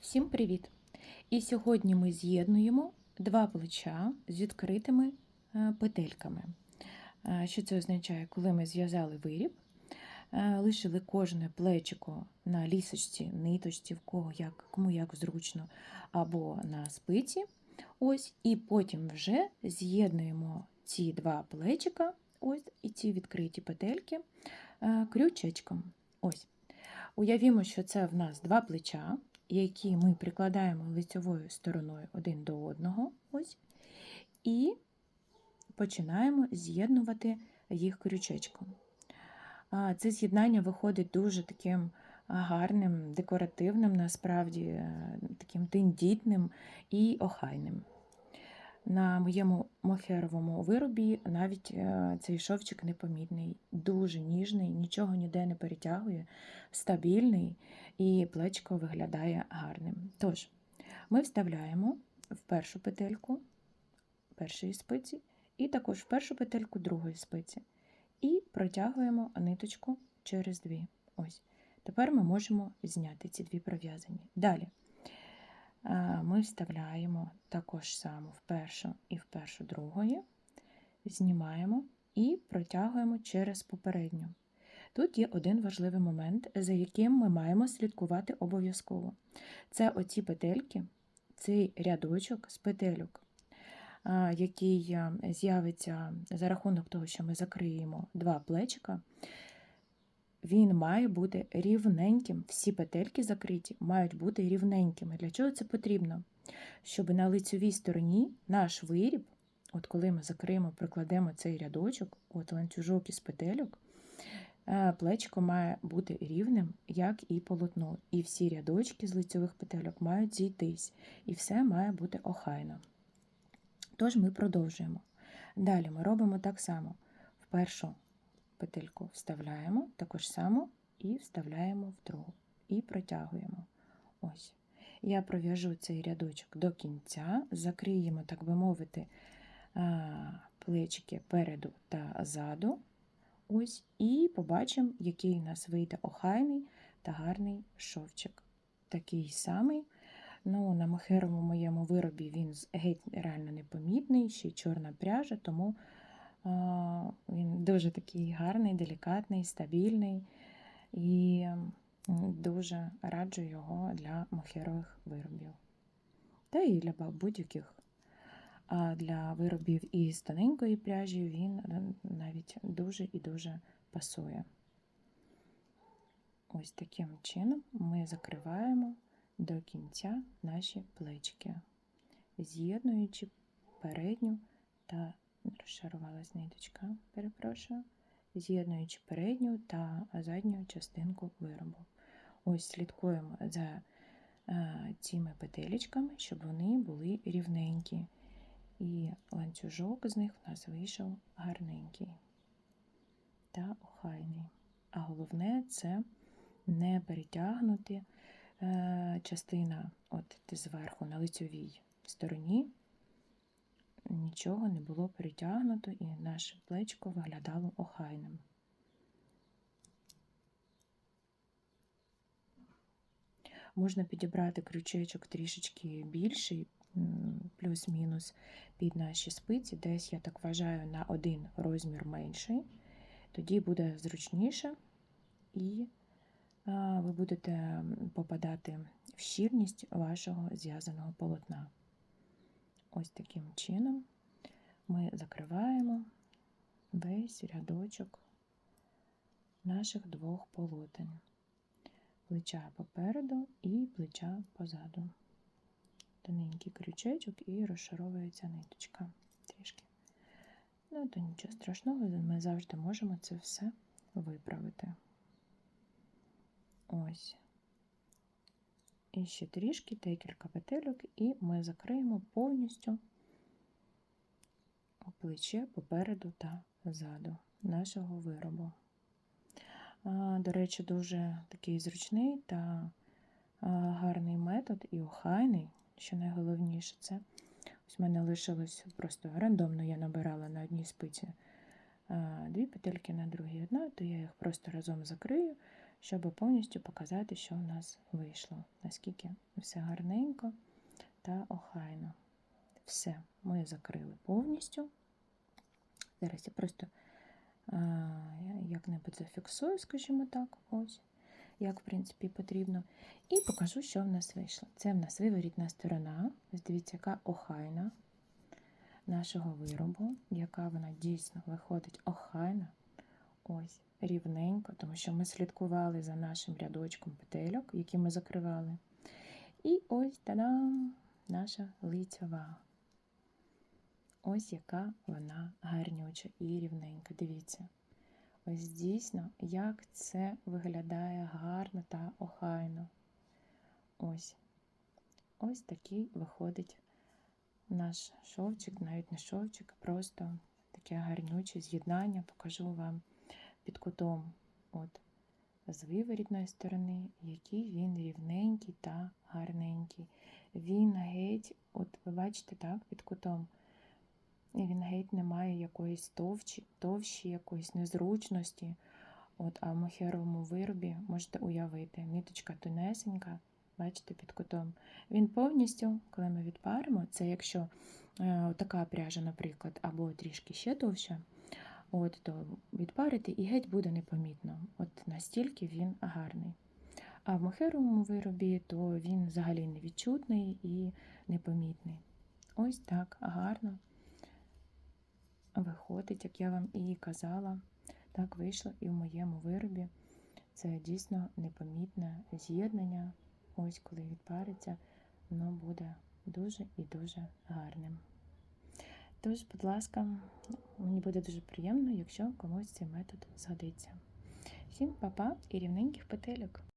Всім привіт! І сьогодні ми з'єднуємо два плеча з відкритими е, петельками. Е, Що це означає? Коли ми зв'язали виріб, е, лишили кожне плечико на лісочці, ниточці, в кого як, кому як зручно, або на спиці. Ось, і потім вже з'єднуємо ці два плечика, ось і ці відкриті петельки крючечком. Ось. Уявімо, що це в нас два плеча, які ми прикладаємо лицьовою стороною один до одного, ось, і починаємо з'єднувати їх крючечком. Це з'єднання виходить дуже таким гарним, декоративним, насправді, е, таким тендітним і охайним. На моєму мохеровому виробі навіть е, цей шовчик непомітний, дуже ніжний, нічого ніде не перетягує, стабільний і плечко виглядає гарним. Тож, ми вставляємо в першу петельку першої спиці, і також в першу петельку другої спиці. І протягуємо ниточку через дві. Ось. Тепер ми можемо зняти ці дві пров'язані. Далі ми вставляємо також само в першу і в першу другої, знімаємо і протягуємо через попередню. Тут є один важливий момент, за яким ми маємо слідкувати обов'язково. Це оці петельки, цей рядочок з петельок, який з'явиться за рахунок того, що ми закриємо два плечика. Він має бути рівненьким. Всі петельки закриті мають бути рівненькими. Для чого це потрібно? Щоб на лицьовій стороні наш виріб, от коли ми закриємо, прикладемо цей рядочок, от ланцюжок із петельок, е, плечко має бути рівним, як і полотно. І всі рядочки з лицьових петельок мають зійтись, і все має бути охайно. Тож ми продовжуємо. Далі ми робимо так само. В петельку вставляємо, також само і вставляємо в другу. І протягуємо. Ось. Я пров'яжу цей рядочок до кінця, закриємо, так би мовити, плечики переду та ззаду. Ось, І побачимо, який у нас вийде охайний та гарний шовчик. Такий самий. Ну, На мохеровому моєму виробі він геть реально непомітний, ще чорна пряжа, тому він дуже такий гарний, делікатний, стабільний і дуже раджу його для мохерових виробів. Та і для будь-яких. А для виробів із тоненької пряжі він навіть дуже і дуже пасує. Ось таким чином ми закриваємо до кінця наші плечки, з'єднуючи передню та розшарувалась ниточка, перепрошую, з'єднуючи передню та задню частинку виробу. Ось слідкуємо за е, цими петелечками, щоб вони були рівненькі. І ланцюжок з них у нас вийшов гарненький та охайний. А головне це не перетягнути е, частина от зверху на лицьовій стороні. Нічого не було перетягнуто, і наше плечко виглядало охайним. Можна підібрати крючечок трішечки більший, плюс-мінус під наші спиці, десь, я так вважаю, на один розмір менший. Тоді буде зручніше, і ви будете попадати в щільність вашого зв'язаного полотна. Ось таким чином ми закриваємо весь рядочок наших двох полотен. Плеча попереду і плеча позаду тоненький крючечок і розшаровується ниточка трішки. Ну, то нічого страшного, ми завжди можемо це все виправити. Ось. І ще трішки, декілька петельок, і ми закриємо повністю плече попереду та ззаду нашого виробу. До речі, дуже такий зручний та гарний метод і охайний що найголовніше, це ось в мене лишилось просто рандомно я набирала на одній спиці дві петельки, на другій одна, то я їх просто разом закрию, щоб повністю показати, що в нас вийшло, наскільки все гарненько та охайно. Все, ми закрили повністю. Зараз я просто як-небудь зафіксую, скажімо так, ось, як, в принципі, потрібно. І покажу, що в нас вийшло. Це в нас виворітна сторона. Ось дивіться, яка охайна нашого виробу, яка вона дійсно виходить охайна. Ось, рівненько, тому що ми слідкували за нашим рядочком петельок, які ми закривали. І ось та-дам! Наша лицьова. Ось яка вона гарнюча і рівненька. Дивіться. Ось дійсно, як це виглядає гарно та охайно. Ось. Ось такий виходить наш шовчик, навіть не шовчик, просто таке гарнюче з'єднання. Покажу вам під кутом. От, з виворітної сторони, який він рівненький та гарненький. Він геть, от ви бачите, так, під кутом. І він геть не має якоїсь товщі, товщі якоїсь незручності. От, а в мохеровому виробі можете уявити, ниточка тонесенька, бачите, під кутом. Він повністю, коли ми відпаримо, це якщо е, така пряжа, наприклад, або трішки ще товща, от, то відпарити і геть буде непомітно. От настільки він гарний. А в мохеровому виробі, то він взагалі невідчутний і непомітний. Ось так гарно виходить, як я вам і казала, так вийшло і в моєму виробі. Це дійсно непомітне з'єднання. Ось коли відпариться, воно буде дуже і дуже гарним. Тож, будь ласка, мені буде дуже приємно, якщо комусь цей метод згодиться. Всім па-па і рівненьких петельок!